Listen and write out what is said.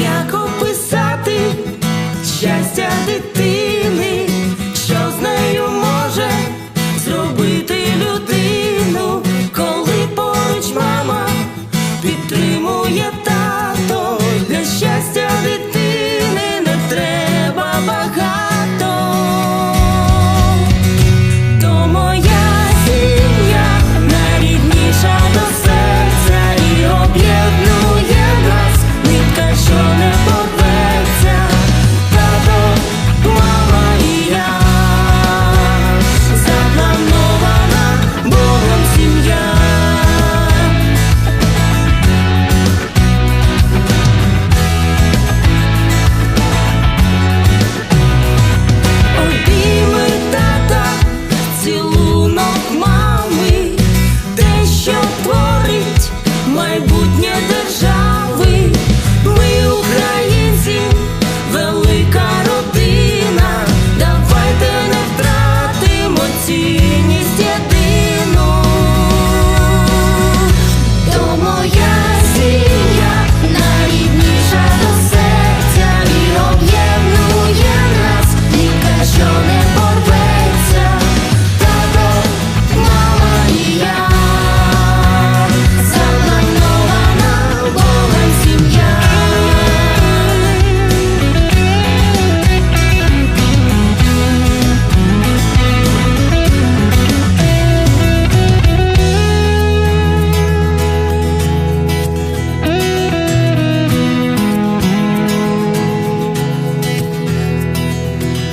як описати щастя дитини.